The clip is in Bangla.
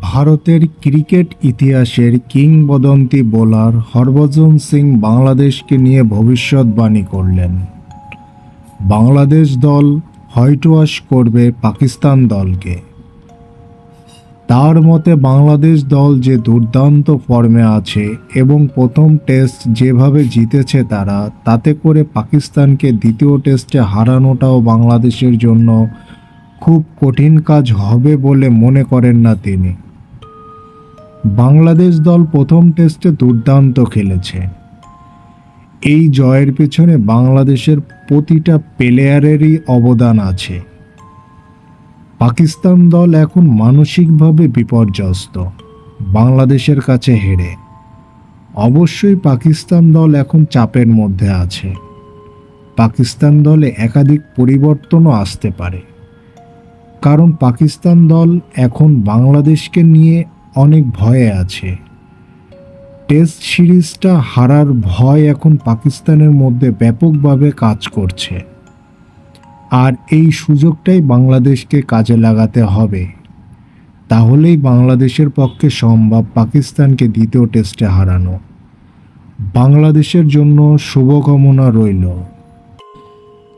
ভারতের ক্রিকেট ইতিহাসের কিংবদন্তি বোলার হরভজন সিং বাংলাদেশকে নিয়ে ভবিষ্যৎবাণী করলেন। বাংলাদেশ দল হোয়াইটওয়াশ করবে পাকিস্তান দলকে। তার মতে বাংলাদেশ দল যে দুর্দান্ত ফর্মে আছে এবং প্রথম টেস্ট যেভাবে জিতেছে তারা, তাতে করে পাকিস্তানকে দ্বিতীয় টেস্টে হারানোটাও বাংলাদেশের জন্য খুব কঠিন কাজ হবে বলে মনে করেন না তিনি। বাংলাদেশ দল প্রথম টেস্টে দুর্দান্ত খেলেছে। এই জয়ের পেছনে বাংলাদেশের প্রতিটা প্লেয়ারেরই অবদান আছে। পাকিস্তান দল এখন মানসিকভাবে বিপর্যস্ত, বাংলাদেশের কাছে হেরে। অবশ্যই পাকিস্তান দল এখন চাপের মধ্যে আছে। পাকিস্তান দলে একাধিক পরিবর্তনও আসতে পারে। কারণ পাকিস্তান দল এখন বাংলাদেশকে নিয়ে অনেক ভয়ে আছে। টেস্ট সিরিজটা হারার ভয় এখন পাকিস্তানের মধ্যে ব্যাপকভাবে কাজ করছে। আর এই সুযোগটাই বাংলাদেশকে কাজে লাগাতে হবে। তাহলেই বাংলাদেশের পক্ষে সম্ভব পাকিস্তানকে দ্বিতীয় টেস্টে হারানো। বাংলাদেশের জন্য শুভকামনা রইল।